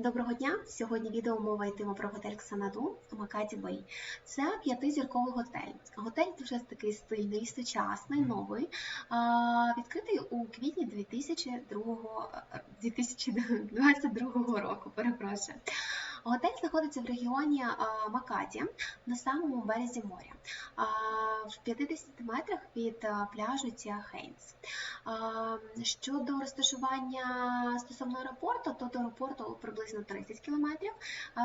Доброго дня! Сьогодні відео мова йтиме про готель Ксанаду в Макаді Бей. Це п'ятизірковий готель. Готель дуже такий стильний, сучасний, новий, відкритий у квітні 2022, 2022 року. Перепрошую. Готель знаходиться в регіоні Макаді на самому березі моря, в 50 метрах від пляжу Тіа Хейнс. Щодо розташування стосовно аеропорту, то до аеропорту приблизно 30 кілометрів,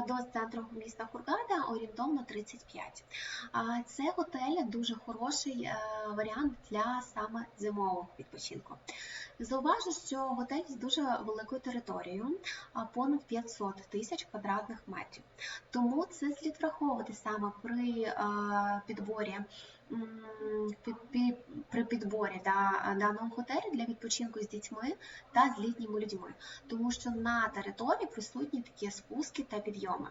до центру міста Хургада орієнтовно 35. Це готель дуже хороший е, варіант для саме зимового відпочинку. Зауважу, що готель з дуже великою територією, понад 500 тисяч квадратних метрів. Тому це слід враховувати саме при підборі при підборі да, даного готелю для відпочинку з дітьми та з літніми людьми, тому що на території присутні такі спуски та підйоми.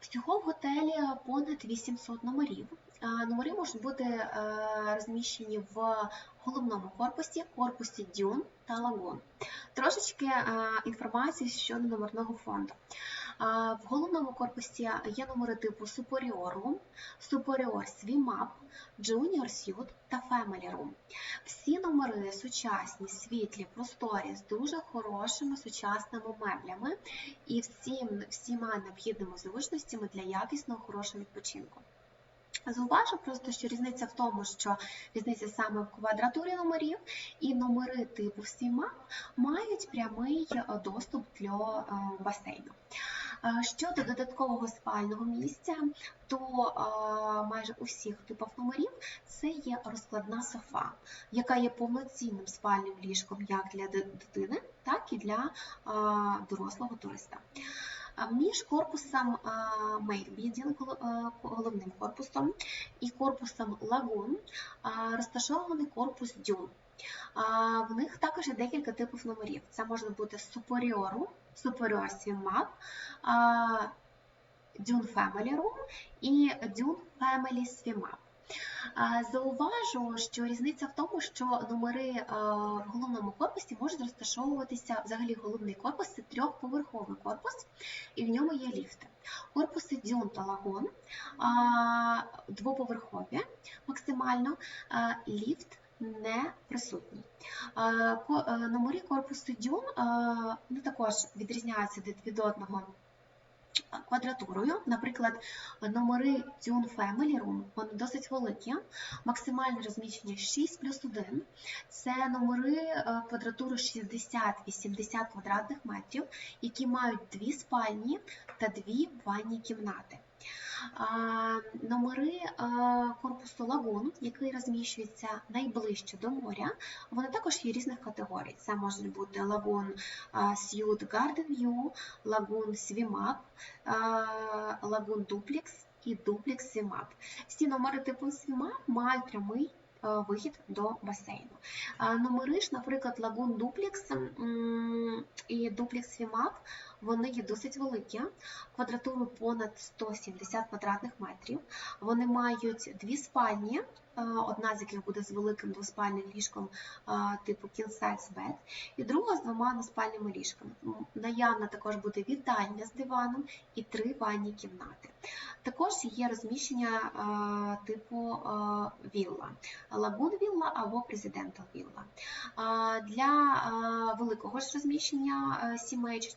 Всього в готелі понад 800 номерів. Номери можуть бути е, розміщені в головному корпусі, корпусі дюн та лагун. Трошечки е, інформації щодо номерного фонду. В головному корпусі є номери типу Superior Room, Superior SWIMAP, Junior Suite та Family Room. Всі номери сучасні, світлі, просторі з дуже хорошими сучасними меблями і всім, всіма необхідними зручностями для якісного хорошого відпочинку. Зауважу просто, що різниця в тому, що різниця саме в квадратурі номерів і номери типу SIMA мають прямий доступ для е, басейну. Щодо додаткового спального місця, то майже у всіх типах номерів це є розкладна софа, яка є повноцінним спальним ліжком як для дитини, так і для дорослого туриста. Між корпусом Мейкбідінг, головним корпусом, і корпусом Лагун розташований корпус Дюн. В них також є декілька типів номерів. Це може бути Superior, Superior Swim Dune Family Room і Dune Family Swim Up. Зауважу, що різниця в тому, що номери в головному корпусі можуть розташовуватися, взагалі головний корпус це трьохповерховий корпус, і в ньому є ліфти. Корпуси Дюн та Лагон двоповерхові максимально, ліфт не присутній. Номери корпусу Дюн ну, також відрізняються від одного квадратурою. Наприклад, номери Tune Family Room, вони досить великі, максимальне розміщення 6 плюс 1. Це номери е, квадратури 60-80 квадратних метрів, які мають дві спальні та дві ванні кімнати. Номери корпусу лагун, який розміщується найближче до моря, вони також є різних категорій. Це може бути лагун Suite Garden View, лагун Swimap, лагун Duplex і Duplex Swimap. Всі номери типу Swimap мають прямий вихід до басейну. Номери ж, наприклад, лагун Duplex і Duplex Swimap вони є досить великі, квадратуру понад 170 квадратних метрів. Вони мають дві спальні, е, одна з яких буде з великим двоспальним ліжком типу King Size Bed, і друга з двома двоспальними ліжками. Наявна також буде вітальня з диваном і три ванні кімнати. Також є розміщення типу вілла, лагун вілла або президентал вілла. Для великого ж розміщення е, сімей чи ж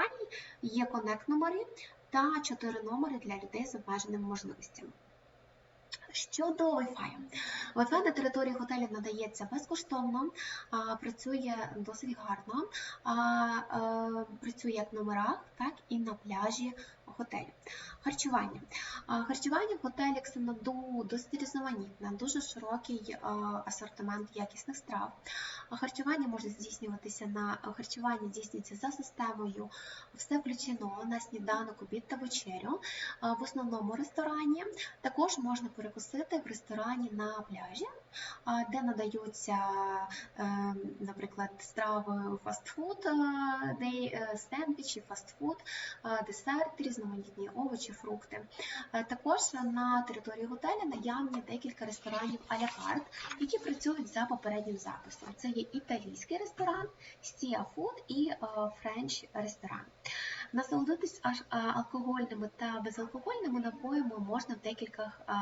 компаній є конект-номери та 4 номери для людей з обмеженими можливостями. Щодо Wi-Fi. Wi-Fi на території готелів надається безкоштовно, працює досить гарно, працює як в номерах, так і на пляжі готелю. Харчування. Харчування в готелі Ксеноду досить різноманітне, дуже широкий асортимент якісних страв. Харчування може здійснюватися на харчування здійснюється за системою все включено на сніданок, обід та вечерю в основному ресторані. Також можна перекусити в ресторані на пляжі, де надаються, е, наприклад, страви фастфуд, е, сендвічі, фастфуд, десерт, різноманітні овочі, фрукти. Е, також на території готелю наявні декілька ресторанів карт, які працюють за попереднім записом. Це є італійський ресторан, Сіяфуд і Френч ресторан. Насолодитись аж алкогольними та безалкогольними напоями можна в декількох а,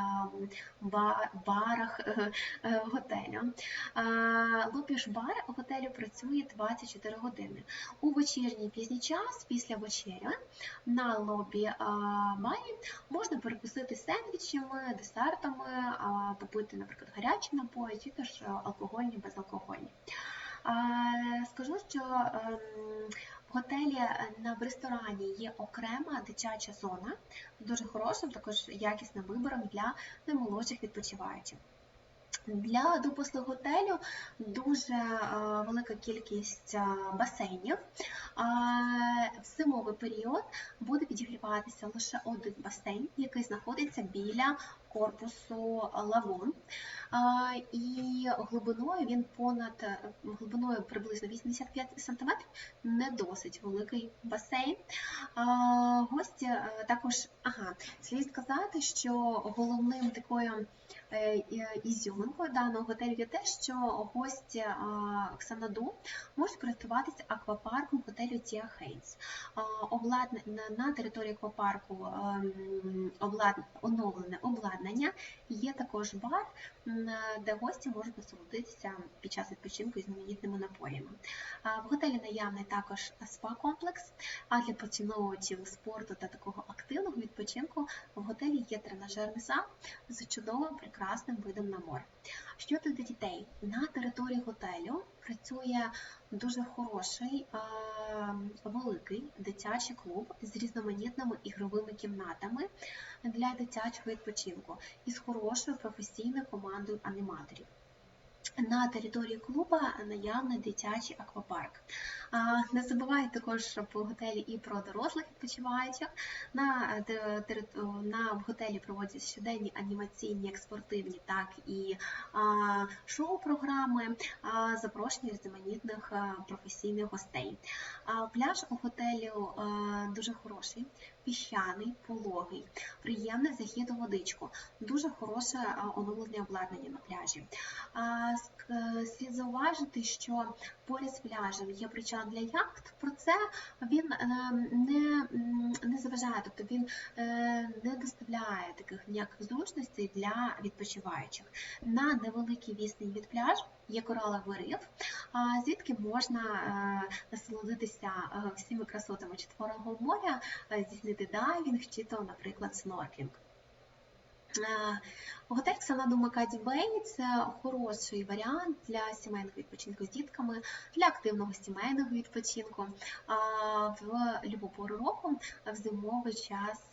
ба- барах е, е, готелю. А, Лобіж бар готелю працює 24 години. У вечірній пізній час, після вечері, на лобі барі можна перекусити сендвічами, десертами, попити, наприклад, гарячі напої, чи теж алкогольні, безалкогольні. Скажу, що ем, готелі е, на ресторані є окрема дитяча зона, дуже хорошим, також якісним вибором для наймолодших відпочиваючих. Для допуску готелю дуже е, велика кількість е, басейнів. В зимовий період буде підігріватися лише один басейн, який знаходиться біля корпусу лагун. А, І глибиною він понад глибиною приблизно 85 см, не досить великий басейн. Гості е, також, ага, слід сказати, що головним такою е, ізюминкою даного готелю є те, що гості Ксанаду можуть користуватися аквапарком готелю Тіа Хейнс. На- території аквапарку ем, обладна- оновлене обладнання. Є також бар, де гості можуть насолодитися під час відпочинку різноманітними напоями. В готелі наявний також спа-комплекс, а для поціновувачів спорту та такого активного відпочинку в готелі є тренажерний зал з чудовим прекрасним видом на море. Щодо дітей, на території готелю працює дуже хороший великий дитячий клуб з різноманітними ігровими кімнатами для дитячого відпочинку і з хорошою професійною командою аніматорів. На території клуба наявний дитячий аквапарк. Не забувайте також в готелі і про дорослих відпочиваючих. На, е, на в готелі проводяться щоденні анімаційні, як спортивні, так і шоу-програми, запрошення різноманітних професійних гостей. Пляж у готелю а, дуже хороший, піщаний, пологий, приємний захід у водичку, дуже хороше оновлення обладнання на пляжі. Ск- Слід зауважити, що поряд з пляжем є причал для яхт. Про це він е, не, не заважає, тобто він е, не доставляє таких ніяких зручностей для відпочиваючих. На невеликий відстань від пляжу є кораловий риф, звідки можна е, насолодитися е, всіми красотами Четверого моря, е, здійснити дайвінг чи то, наприклад, снорклінг. Е, Готель Ксанаду Макаді це хороший варіант для сімейного відпочинку з дітками, для активного сімейного відпочинку в любу пору року, в зимовий час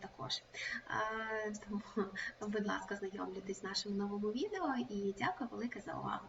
також. Тому, будь ласка, знайомлюйтесь з нашим новим відео і дякую велике за увагу.